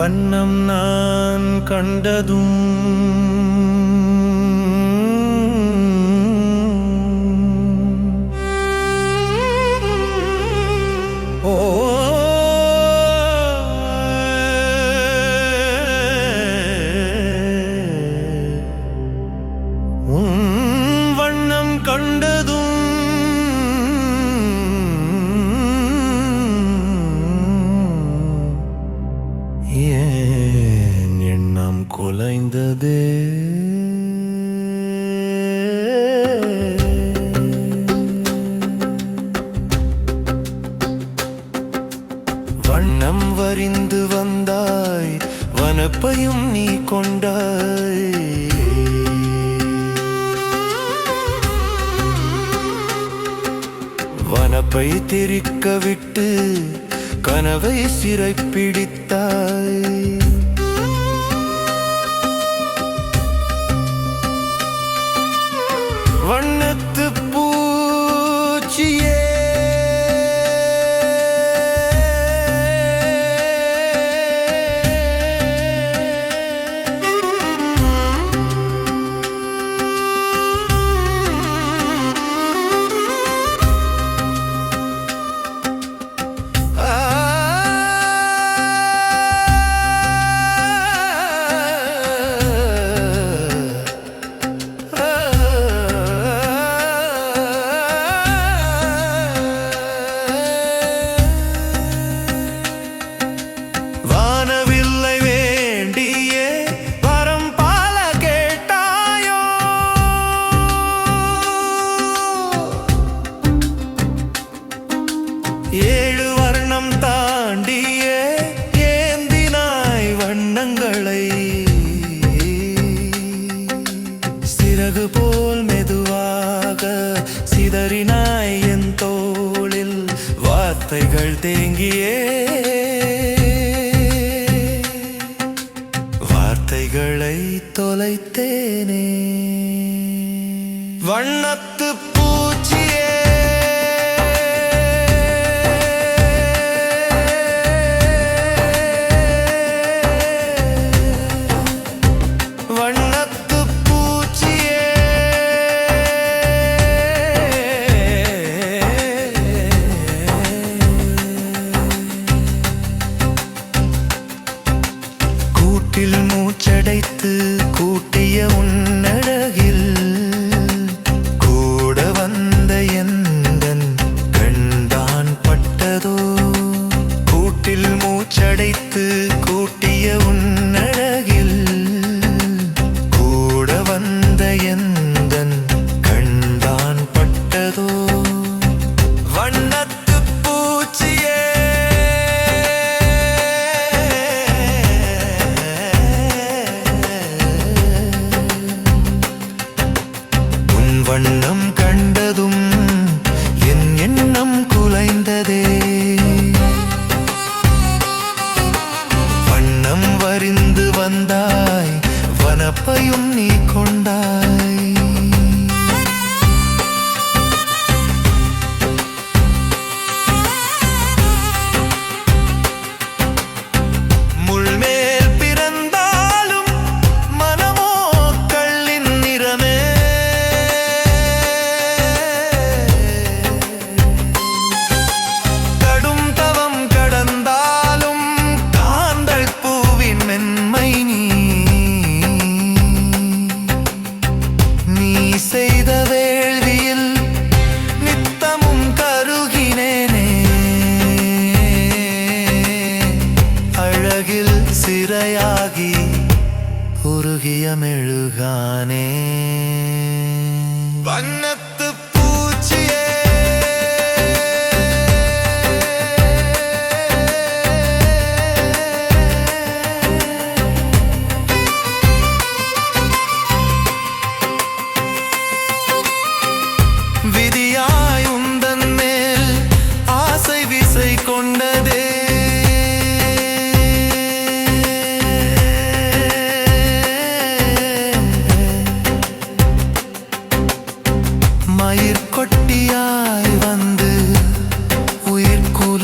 வண்ணம் நான் கண்டதும் ஓ குலைந்ததே. வண்ணம் வரிந்து வந்தாய் வனப்பையும் நீ கொண்டாய். வனப்பை திரிக்க விட்டு கனவை சிறைப்பிடித்தாய். வண்ணத்து பூ ஏழு வர்ணம் தாண்டிய ஏந்தினாய் வண்ணங்களை. சிறகு போல் மெதுவாக சிதறினாய் என் தோளில் வார்த்தைகள் தேங்கியே. வார்த்தைகளை தொலைத்தேனே. வண்ணத்து வண்ணத்து பூச்சியே. கூட்டில் மூச்சடைத்து கூட்டிய உன்னழகில் கூட வந்த எந்தன் கண்தான் பட்டதோ? கூட்டில் மூச்சடைத்து வந்தாய் வனப்பையும் நீ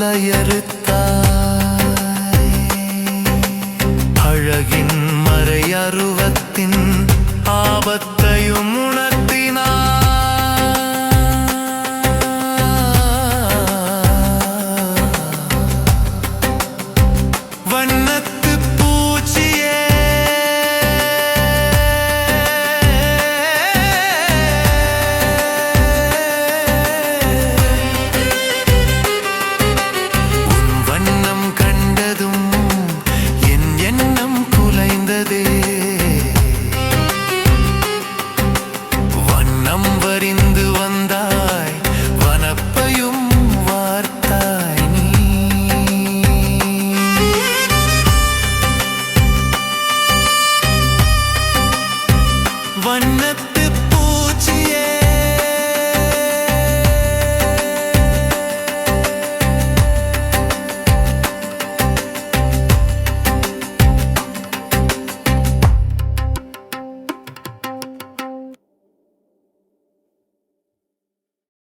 மலையறுத்தாய் அழகின் மறையருவத்தின் ஆபத்தையும்